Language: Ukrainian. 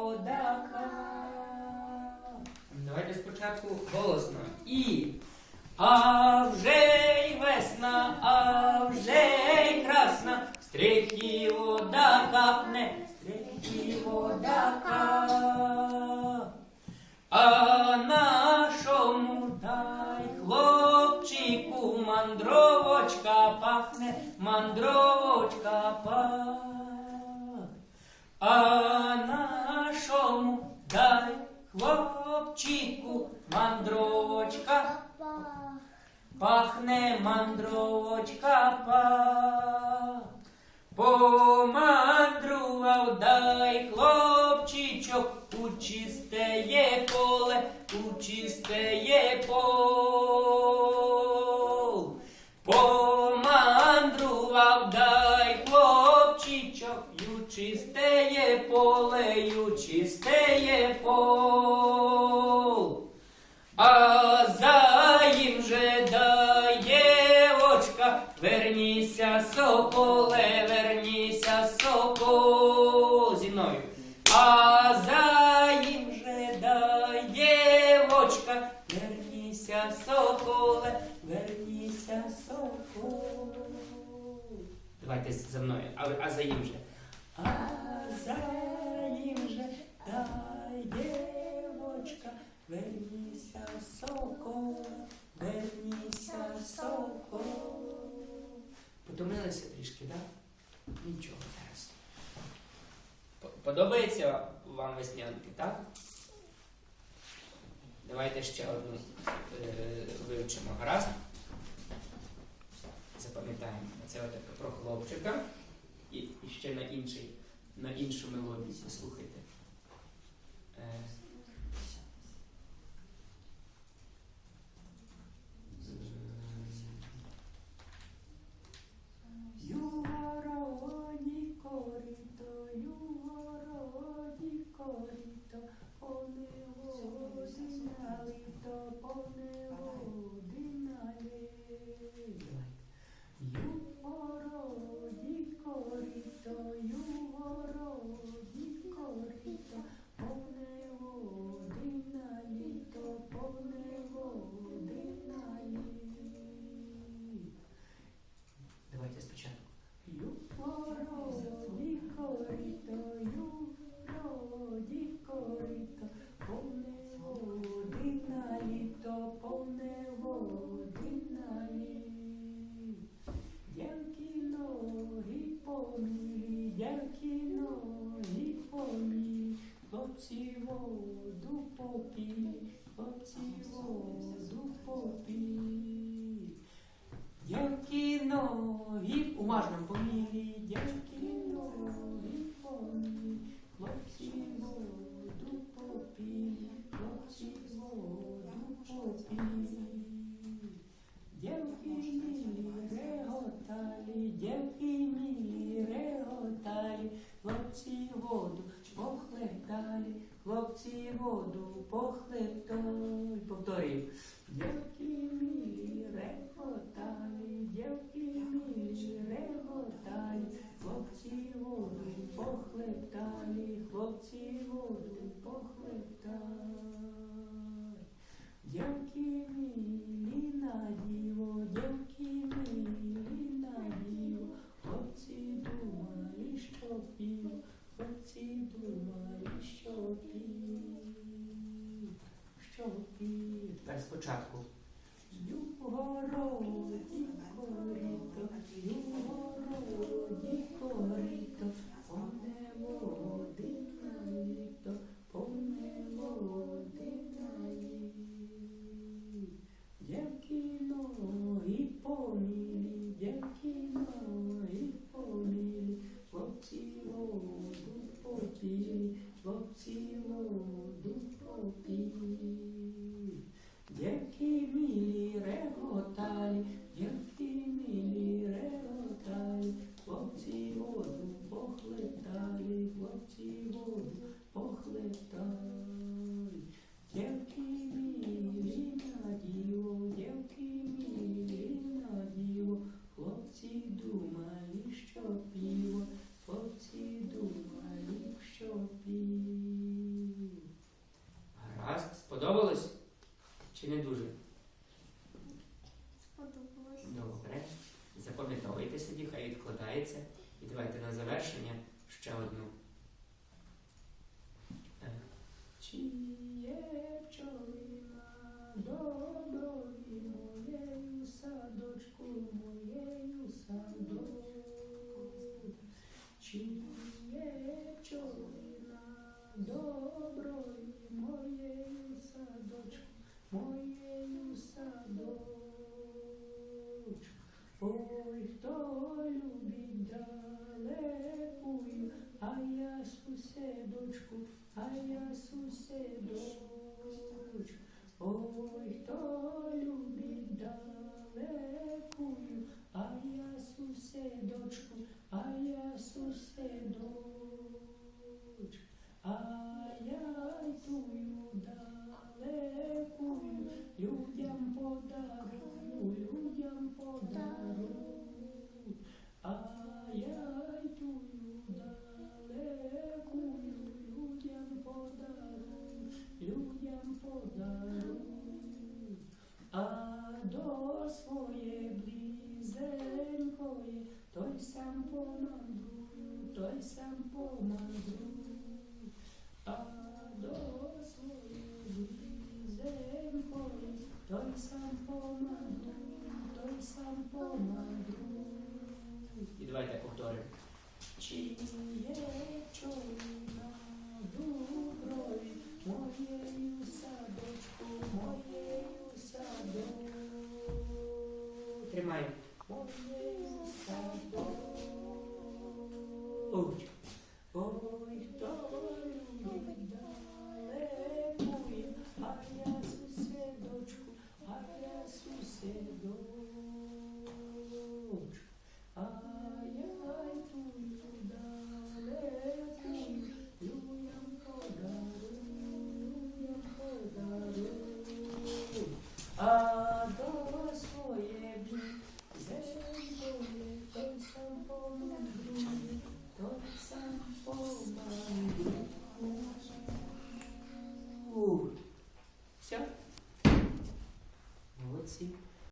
водака. Давайте спочатку голосно. І. А вже й весна, а вже й красна, стрихі вода капне, стрихі вода капне. А нашому дай хлопчику мандровочка пахне, мандровочка пахне. А пахне, мандровочка пахне. Помандрував дай хлопчичок у чистеє поле, у чистеє пол. Помандрував дай хлопчичок, ю чистеє поле, ю чистеє пол. Сокол. Зі мною. А за їм же дає очка, верніся, соколе, верніся, сокол. Давайте за мною. А, а за їм же. А за їм же дає очка, верніся, сокол, верніся, сокол. Потомилися трішки, так? Нічого зараз. Подобається вам веснянки, так? Давайте ще одну е, вивчимо. Гаразд? Запам'ятаємо. Це отаке про хлопчика. І, і ще на інший, на іншу мелодію послухайте. Хлопці воду попілі, хлопці воду попілі. Дявки ноги, уважно помілі, дявки ноги помілі, хлопці воду попілі, хлопці воду попілі. Похлебталі, хлопці воду похлебтали. Повторюю. Дівки милі реготай, дівки милі реготай, хлопці воду похлебталі, хлопці воду похлебтали. Дівки милі на діво, дівки милі на діво, хлопці думали, що пів, хлопці думали, що пів, пів. Тепер спочатку. Югороді корито, югороді воду не дуже? Сподобалось. Добре. Запам'ятовуйте собі, хай відкладається. І давайте на завершення ще одну. Е, Чи є пчолина доброї моєю садочку, моєю садочку? Чи є пчолина доброї моєю садочку, моєю садочку? Ой, хто любить а я сусідочку, а я сусідочку. Ой, хто любить далекую, а я сусідочку, а я сусідочку. Людям подарую. А до своє близенької, той сам помандрую, той сам помандрую. А до своє близенької, той сам помандрую, той сам помандрую. І давайте повторимо. Чи є Тримай. Ой. Ой, любить далекує, а я сусідочку, а я сусідочку.